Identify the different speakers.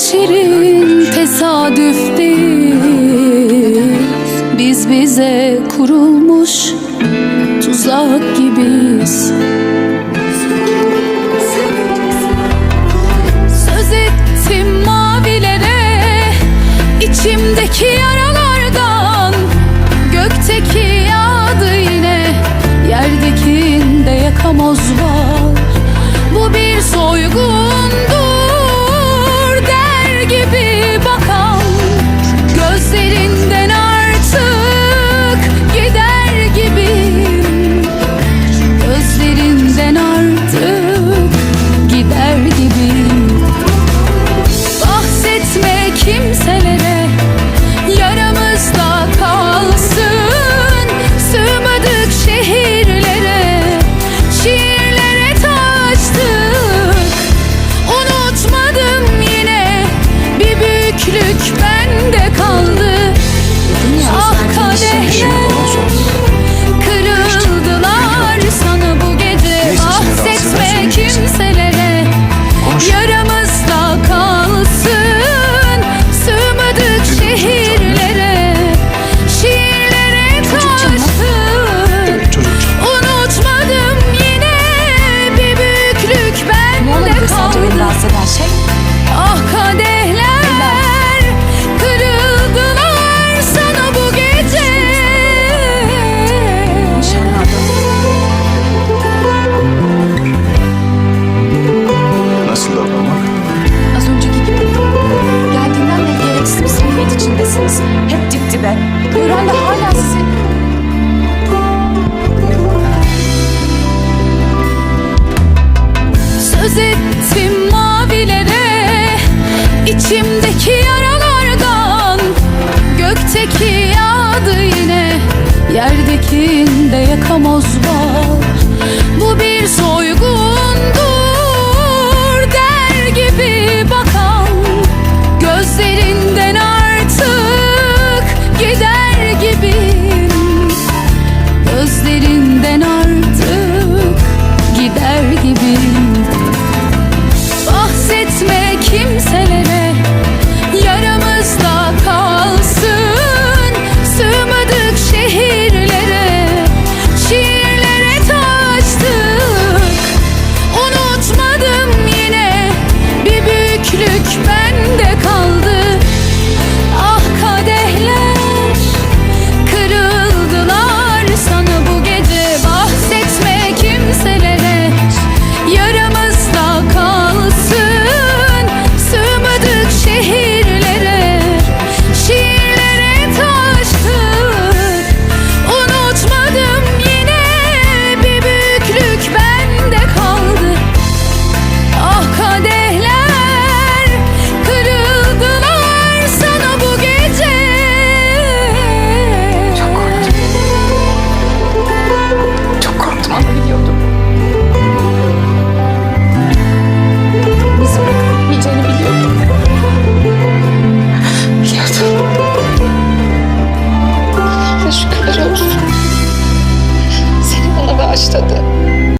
Speaker 1: şirin tesadüf değil Biz bize kurulmuş tuzak gibiyiz. Söz ettim mavilere içimdeki yaralardan. Gökteki yağdı yine Yerdekinde yakamoz var
Speaker 2: de.
Speaker 1: Gören de hala sizi... Söz ettim mavilere içimdeki yaralardan Gökteki yağdı yine Yerdekinde yakamoz